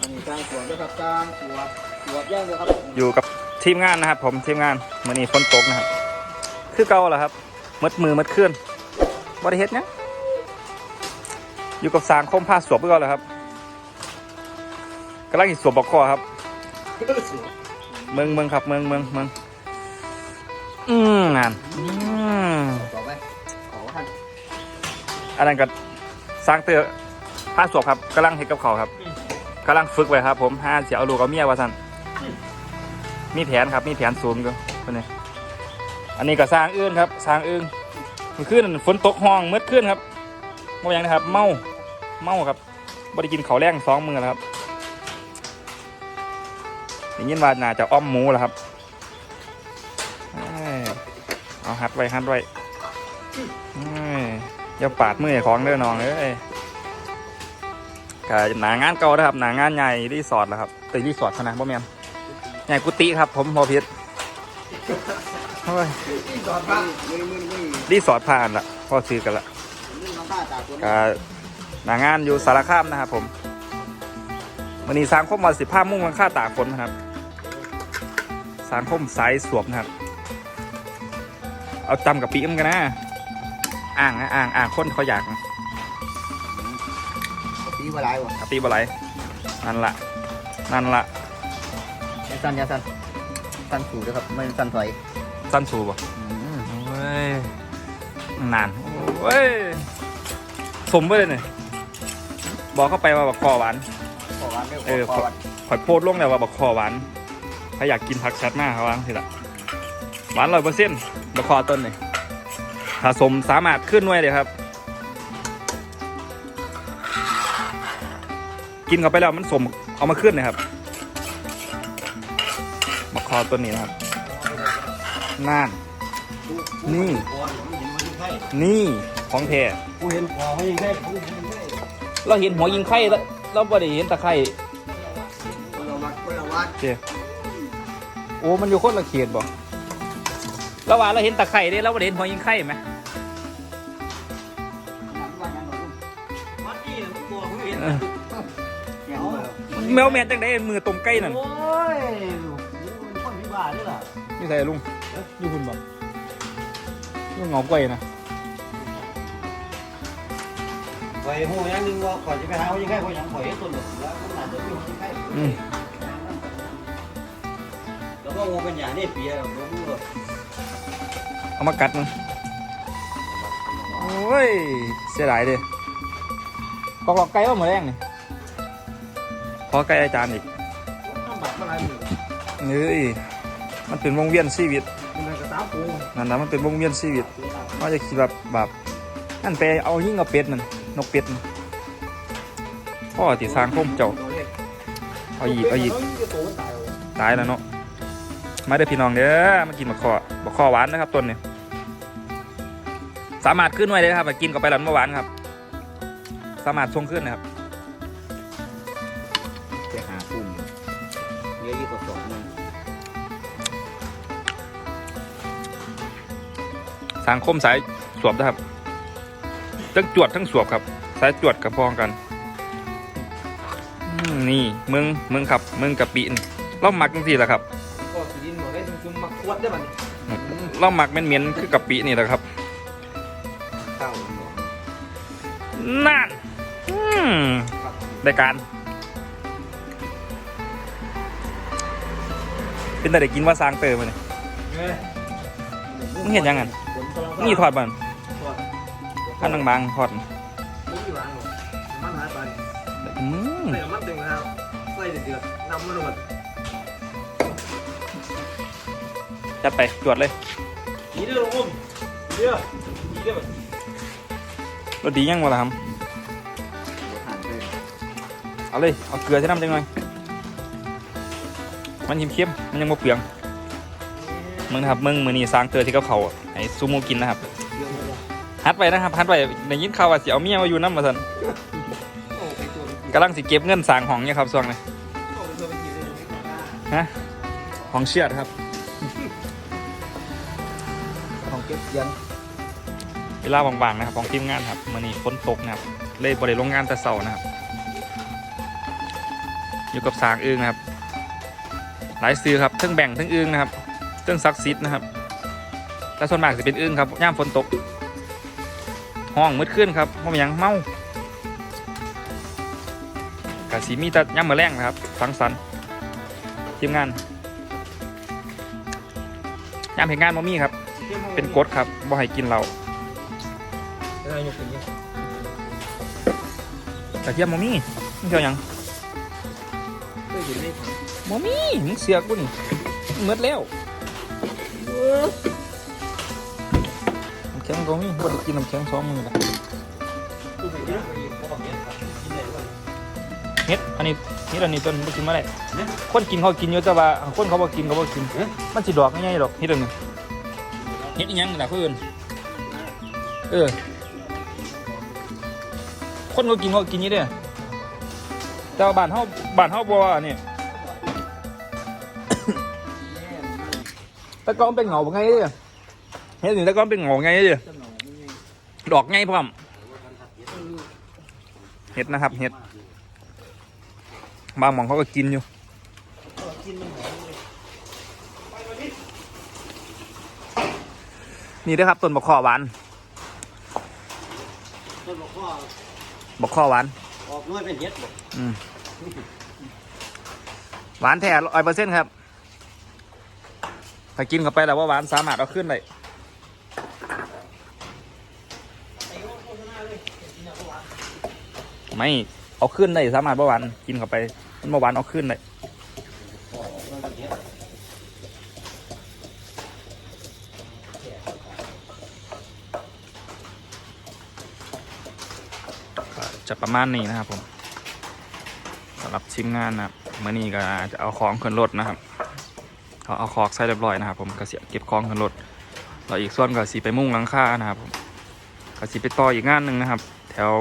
อันนี้กลางสวนด้วยครับกลางสวนสวนย่างเลยครับอยู่กับทีมงานนะครับ ผมทีมงานมื่อนี้ฝนตกนะครับ คือเก่าแหละครับมัดมือมัดเคลื่อนบริเฮ็ดเนี่ยงอยู่กับสางคมผ้าสวบเพื่อก่อนเลยครับกำลังหิสวบบอกคอครับเมืองเมืองครับเมืองเมืองเมืองอืมงานอืมต่อไปขอท่านอันนั้นก็สร้างเตือผ้าสวบครับกำลังเฮ็ดกับเขาวครับ กำลังฝึกไว้ครับ ผมห้าเสียเอาลูกเอาเมียว่าสันมีแผนครับ มีแผนซูมก็คนนี้อันนี้ก็สร้างอื่นครับ สร้างอื่นมื่อคืนนฝนตกห้องเมื่อคืนครับเมื่อยังนะครับ เมาเมาครับบ่ได้กินเขาแรงสองมือแล้วครับได้ยินว่าน่าจะอ้อมหมูแล้วครับเอาหัดไว้หัดไว้เอ้ยอย่าปาดมือของเด้อน้องเอ้ย ก็หนางานเก่านะครับหนางานใหญ่รีสอร์ทแล้วครับตีรีสอร์ทเท่านะบ่แม่ใหญ่กุฏิครับ ผมพอพิษโอ้ยนี่จอดบ้างมือมือมือรีสอร์ทผ่านละพอซื้อกันละนาตาคนก็หนางานอยู่สารคามนะครับผมวันนี้สังคมมาสิบห้ามุ่งมันค่าตากฝนนะครับสังคมสายสวบนะครับ เอาจำกับปีมกันนะอ่างนะอ่างอ่างคนเขาอยากนะ ปีมาลายวะกับปีบอะไรนั่นละนั่นละยาสั้นยาสั้นสั้นสูด้วยครับไม่สั้นถอยสั้นสูบ่โอ้ยนานโอ้ยสมไปเลยเนี่ยบอกเข้าไปว่าบักคอหวาน ขอวันด้วยเออ ขอวันข่อยโพดลงแล้วว่าบักคอหวานถ้าอยากกินผักชัดมากเขาว่าสิละหวานร้อยเปอร์เซ็นต์บักคอต้นนี่ผสมสามารถขึ้นไว้เลยครับ กินเข้าไปแล้วมันสมเอามาขึ้นนะครับบักคอต้นนี้นะครับน่านนี่ นี่ของแท้กูเห็นพอเขายังได้กูเห็นได้เราเห็นหัวยิงไข่แล้วเราบ่ได้เห็นตะไคร่คนละวัดคนละวัดเจ้โอ้มันอยู่คนละเขตบ่เราว่าเราเห็นตะไคร่เด้เราบ่ได้เห็นหัวยิงไข่ไหมวัดยังหรอวัดนี่มึงตัวมึงเห็นเออยังเหรอ แมวแมนจังได้มือต้มไก่นั่นโอ้ยมึงเป็นคนพิบัติด้วยล่ะนี่ใส่ลุงอยู่คุณบ่ลุงเหงาไก่นะไปหูยังนึงว่าก่อนจะไปหาเขายังไงเขายังปล่อยให้ตัวหลุดแล้วก็น่าจะมีคนยังไงอืมแล้วก็งูเป็นอย่างนี้เปียแบบรู้ว่าเอามากัดมันโอ้ยเสียดายเด้กอกหลอกไก่ว่าหมดแรงนี่ข อไก่อาจารย์อีกทำบัตรอะไรอยู่เฮ้ยมันเป็นวงเวียนชีวิตมันกระตาปูนั่นนะมันเป็นวงเวียนชีวิตเขาจะคิดแบบแบบนั่นไปเอายิ่งเอาเป็ดมันนกเป็ดมันพ่อติสร้างคมเจ้าเอาหยิบเอาหยิบตายแล้วเนาะมาเด้อพี่น้องเด้อมากินมะขอมะขอหวานนะครับต้นนี้สามารถขึ้นไว้เลยนะครับมากินกับไปหลันเมื่อหวานครับ สามารถทรงขึ้นนะครับ สางคมสายสวบนะครับทั้งจวดทั้งสวบครับ สายจวดกับพองกันนี่มึงมึงขับมึงกับปีนเราหมักจังสี่แหละครับก็สีดินหมดได้ชุ่มๆมาขวดได้บัดเราหมักเหม็นๆคือกับปีนี่แหละครับนั่นได้การ เป็นแต่ได้กินว่าสร้างเตอร์มาเนี่ย มึงเห็นยังไงนี่ทอดมันทอดขั้นบางๆทอดมึงอยู่ร้านหรอมันหายไปอืมใส่น้ำมันเต็มแล้วใส่เดือดๆน้ำมันหมดจัดไปจวดเลยนี่เด้อลุงนี่เด้อนี่เด้อรสดียังวะล่ะครับหันไปเอาเลย เอาเกลือใส่น้ำจังหน่อย มันเค็มๆมันยังบ่เปลือง มึงนะครับมึงมือนี้สร้างเตอร์ที่เขาเขาวอะให้ซูโมกินนะครับเยอะเลยฮัดไปนะครับฮัดไปในยินข่าวว่าสิเอาเมียมาอยู่น้ำมาสันโอ้ไปตัวไปกินกำลังสิเก็บเงินสร้างห้องเนี่ยครับส่วงนี้โอ้ไปตัวไปกินเลยฮะห้องเชือดครับของเก็บเสียงเวลาว่างๆนะครับของทีมงานครับมื่อนี้ฝนตกนะครับ เลยบริโรงงานแต่เสาร์นะครับ อยู่กับสางอึงนะครับ หลายซื้อครับทั้งแบ่งทั้งอึงนะครับ ทั้งซักซิดนะครับ แต่ส่วนมากจะเป็นอึงครับย่ามฝนตก ห้องมืดขึ้นครับเพราะมันยังเมากะสีมีแต่ย่ามมือแรงนะครับสังสรรค์ทีมงานย่ามเห็นงานมามีครับ เป็นกฎครับบ่ให้กินเหล้าอะไรอยู่ตรงนี้กระเทียมมามีมึงเกี่ยวหยังเพื่ออยู่ในถังมามีมึงเสียกูนี่เมืดแล้ว น้ำแข็งก็มีบ่ได้กินน้ำแข็งสองมือละตู้ไหนเนี่ยเฮ็ดอันนี้เฮ็ดอันนี้ต้นบ่กินมาได้คนกินเขากินอยู่แต่ว่าคนเขาบ่กินเขาบ่กินมันสิดอกง่ายๆดอกเฮ็ดอันนี้เฮ็ดอีหยังล่ะเพิ่นเออ คนเขากินเขากินอยู่เด้อแต่ว่าบ้านเฮาบ้านเฮาบ่ว่านี่ แต่ก่อนเป็นเหงาไงเด้อเฮ็ดนี่แต่ก่อนเป็นเหงาไงเด้อดอกไงพร้อมเฮ็ดนะครับเฮ็ดบางหมองเขาก็กินอยู่นี่เด้อครับต้นบกข้อหวานต้นบอกว่าบกข้อหวานออกน้อยเป็นเห็ดบอกอืมหวานแท้ร้อยเปอร์เซ็นต์ครับ ถ้ากินเข้าไปแล้วว่าหวานสามารถเอาขึ้นได้ไม่เอาขึ้นได้สามารถว่าหวานกินเข้าไปมันบ่หวานเอาขึ้นได้ออกน้อยจะประมาณนี้นะครับผมสำหรับทีมงานนะครับเมื่อนี้ก็จะเอาของขึ้นรถนะครับ เขาเอาคอกใส่เรียบร้อยนะครับผมก็เสียเก็บของขึ้นรถแล้วอีกส่วนก็สีไปมุ่งหลังคานะครับผมก็สีไปต่ออีกงานหนึ่งนะครับ แถว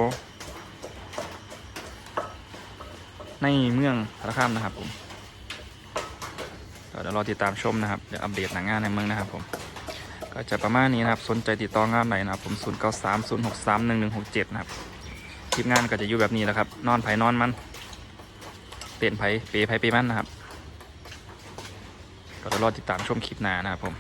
ในเมืองสารคามนะครับผมเดี๋ยวรอติดตามชมนะครับเดี๋ยวอัปเดตหนังงานในเมืองนะครับผมก็จะประมาณนี้นะครับสนใจติดต่องานไหนนะครับผม 0 9 3 0 6 3 1 1 6 7 นะครับทีมงานก็จะอยู่แบบนี้แหละครับ นอนไผ่นอนมัน เต้นไผเปไผเปมันนะครับ ก็จะรอติดตามชมคลิปหน้านะครับผม